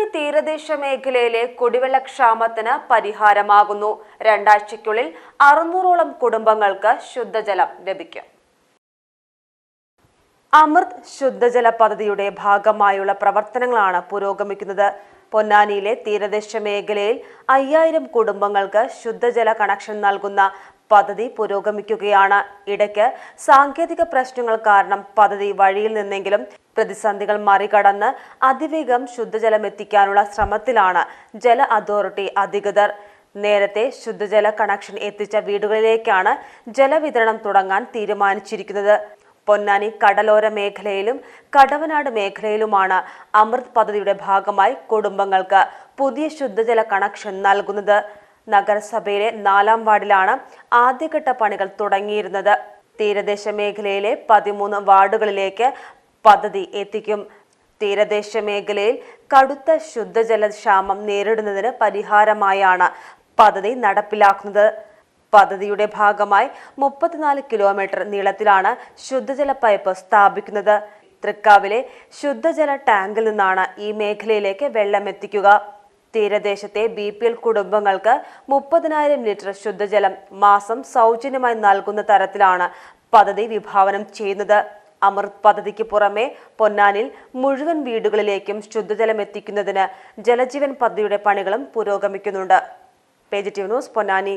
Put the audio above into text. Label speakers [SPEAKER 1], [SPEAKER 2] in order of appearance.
[SPEAKER 1] പൊന്നാനി തീരദേശ മേഖലയിലെ കുടിവെള്ളക്ഷാമത്തിന് പരിഹാരമാകുന്നു. രണ്ടാഴ്ചയ്ക്കുള്ളിൽ അറുന്നൂറോളം കുടുംബങ്ങൾക്ക് ശുദ്ധജലം ലഭിക്കും. അമൃത് ശുദ്ധജല പദ്ധതിയുടെ ഭാഗമായുള്ള പ്രവർത്തനങ്ങളാണ് പുരോഗമിക്കുന്നത്. പൊന്നാനിയിലെ തീരദേശ മേഖലയിൽ അയ്യായിരം കുടുംബങ്ങൾക്ക് ശുദ്ധജല കണക്ഷൻ നൽകുന്ന പദ്ധതി പുരോഗമിക്കുകയാണ്. ഇടയ്ക്ക് സാങ്കേതിക പ്രശ്നങ്ങൾ കാരണം പദ്ധതി വഴിയിൽ നിന്നെങ്കിലും പ്രതിസന്ധികൾ മറികടന്ന് അതിവേഗം ശുദ്ധജലം എത്തിക്കാനുള്ള ശ്രമത്തിലാണ് ജല അതോറിറ്റി അധികൃതർ. നേരത്തെ ശുദ്ധജല കണക്ഷൻ എത്തിച്ച വീടുകളിലേക്കാണ് ജലവിതരണം തുടങ്ങാൻ തീരുമാനിച്ചിരിക്കുന്നത്. പൊന്നാനി കടലോര മേഖലയിലും കടവനാട് മേഖലയിലുമാണ് അമൃത് പദ്ധതിയുടെ ഭാഗമായി കുടുംബങ്ങൾക്ക് പുതിയ ശുദ്ധജല കണക്ഷൻ നൽകുന്നത്. നഗരസഭയിലെ നാലാം വാർഡിലാണ് ആദ്യഘട്ട പണികൾ തുടങ്ങിയിരുന്നത്. തീരദേശ മേഖലയിലെ പതിമൂന്ന് വാർഡുകളിലേക്ക് പദ്ധതി എത്തിക്കും. തീരദേശ മേഖലയിൽ കടുത്ത ശുദ്ധജല ക്ഷാമം നേരിടുന്നതിന് പരിഹാരമായാണ് പദ്ധതി നടപ്പിലാക്കുന്നത്. പദ്ധതിയുടെ ഭാഗമായി മുപ്പത്തിനാല് കിലോമീറ്റർ നീളത്തിലാണ് ശുദ്ധജല പൈപ്പ് സ്ഥാപിക്കുന്നത്. തൃക്കാവിലെ ശുദ്ധജല ടാങ്കിൽ നിന്നാണ് ഈ മേഖലയിലേക്ക് വെള്ളം എത്തിക്കുക. തീരദേശത്തെ ബി പി എൽ കുടുംബങ്ങൾക്ക് മുപ്പതിനായിരം ലിറ്റർ ശുദ്ധജലം മാസം സൗജന്യമായി നൽകുന്ന തരത്തിലാണ് പദ്ധതി വിഭാവനം ചെയ്യുന്നത്. അമൃത് പദ്ധതിക്ക് പുറമെ പൊന്നാനിൽ മുഴുവൻ വീടുകളിലേക്കും ശുദ്ധജലം എത്തിക്കുന്നതിന് ജലജീവൻ പദ്ധതിയുടെ പണികളും പുരോഗമിക്കുന്നുണ്ട്. Positive news Ponnani.